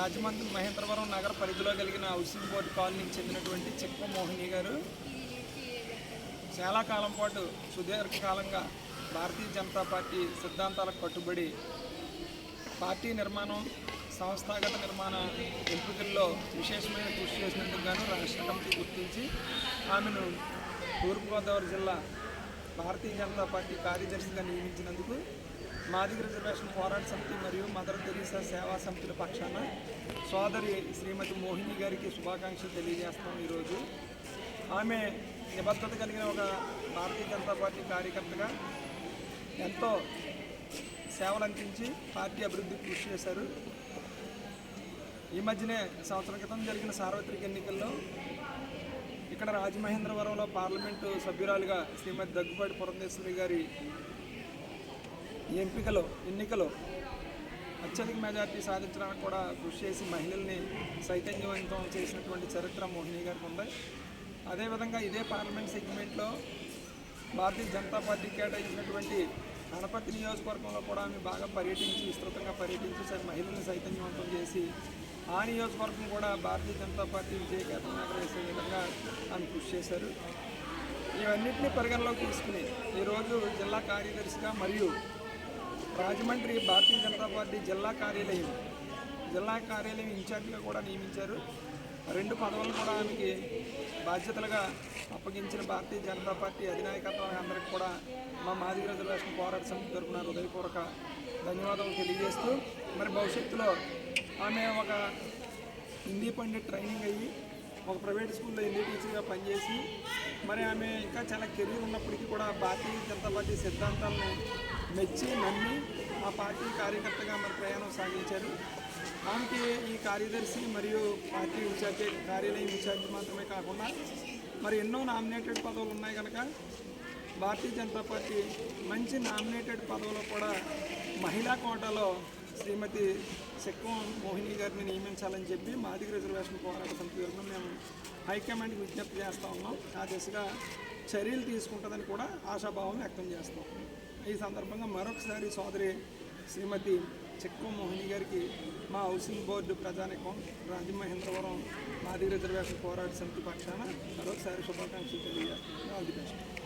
రాజమండ్రి మహేంద్రవరం నగర పరిధిలో కలిగిన హౌసింగ్ బోర్డు కాలనీకి చెందినటువంటి చిక్క మోహిని గారు. చాలా కాలం పాటు సుదీర్ఘకాలంగా భారతీయ జనతా పార్టీ సిద్ధాంతాలకు కట్టుబడి పార్టీ నిర్మాణం సంస్థాగత నిర్మాణ ఎంపికల్లో విశేషమైన కృషి చేసినందుకు గాను రాష్ట్ర కమిటీ గుర్తించి ఆమెను తూర్పుగోదావరి జిల్లా భారతీయ జనతా పార్టీ కార్యదర్శిగా నియమించినందుకు మాదిగ రిజర్వేషన్ పోరాట సమితి మరియు మదర్ తెరీసా సేవా సమితుల పక్షాన సోదరి శ్రీమతి మోహిని గారికి శుభాకాంక్షలు తెలియజేస్తాం ఈరోజు. ఆమె నిబద్ధత కలిగిన ఒక భారతీయ జనతా పార్టీ కార్యకర్తగా ఎంతో సేవలు అందించి పార్టీ అభివృద్ధికి కృషి చేశారు. ఈ మధ్యనే సంవత్సరం క్రితం జరిగిన సార్వత్రిక ఎన్నికల్లో ఇక్కడ రాజమహేంద్రవరంలో పార్లమెంటు సభ్యురాలుగా శ్రీమతి దగ్గుపాటి పురంధేశ్వరి గారి ఎంపికలో ఎన్నికలో అత్యధిక మెజార్టీ సాధించడానికి కూడా కృషి చేసి మహిళల్ని సైతన్యవంతం చేసినటువంటి చరిత్ర మోహిని గారికి ఉంది. అదేవిధంగా ఇదే పార్లమెంట్ సెగ్మెంట్లో భారతీయ జనతా పార్టీ కేటాయించినటువంటి గణపతి నియోజకవర్గంలో కూడా ఆమె బాగా పర్యటించి విస్తృతంగా పర్యటించి సరే మహిళల్ని సైతన్యవంతం చేసి ఆ నియోజకవర్గం కూడా భారతీయ జనతా పార్టీ విజయకేతనం ఎగరేసే విధంగా ఆమె కృషి చేశారు. ఇవన్నింటినీ పరిగణలోకి తీసుకుని ఈరోజు జిల్లా కార్యదర్శిగా మరియు రాజమండ్రి భారతీయ జనతా పార్టీ జిల్లా కార్యాలయం జిల్లా కార్యాలయం ఇన్ఛార్జిగా కూడా నియమించారు. రెండు పదవులు కూడా ఆమెకి బాధ్యతలుగా అప్పగించిన భారతీయ జనతా పార్టీ అధినాయకత్వం అందరికి కూడా మా మాదిగ రిజర్వేషన్ పోరాట సమితి తరఫున హృదయపూర్వక ధన్యవాదాలు తెలియజేస్తూ మరి భవిష్యత్తులో ఆమె ఒక హిందీ పండిట్ ట్రైనింగ్ అయ్యి ఒక ప్రైవేట్ స్కూల్లో హిందీ టీచర్గా పనిచేసి మరి ఆమె ఇంకా చాలా కెరీర్ ఉన్నప్పటికీ కూడా భారతీయ జనతా పార్టీ సిద్ధాంతాలను మెచ్చి నమ్మి ఆ పార్టీ కార్యకర్తగా మరి ప్రయాణం సాగించారు. ఆమెకి ఈ కార్యదర్శి మరియు పార్టీ ఇన్ఛార్జి కార్యాలయం ఇన్ఛార్జి మాత్రమే కాకుండా మరి ఎన్నో నామినేటెడ్ పదవులు ఉన్నాయి కనుక భారతీయ జనతా పార్టీ మంచి నామినేటెడ్ పదవులు కూడా మహిళా కోటాలో శ్రీమతి సెక్కం మోహిని గారిని నియమించాలని చెప్పి మాదిగ రిజర్వేషన్ పోరాట సమితి తరఫున మేము హైకమాండ్కి విజ్ఞప్తి చేస్తూ ఉన్నాం. ఆ దిశగా చర్యలు తీసుకుంటుందని కూడా ఆశాభావం వ్యక్తం చేస్తాం ఈ సందర్భంగా మరొకసారి సోదరి శ్రీమతి చెక్కు మోహిని గారికి మా హౌసింగ్ బోర్డు ప్రజానికం రాజమహేంద్రవరం మాదిగ రిజర్వేషన్ పోరాట సమితి పక్షాన మరొకసారి శుభాకాంక్షలు తెలియజేస్తున్నాను. All the best.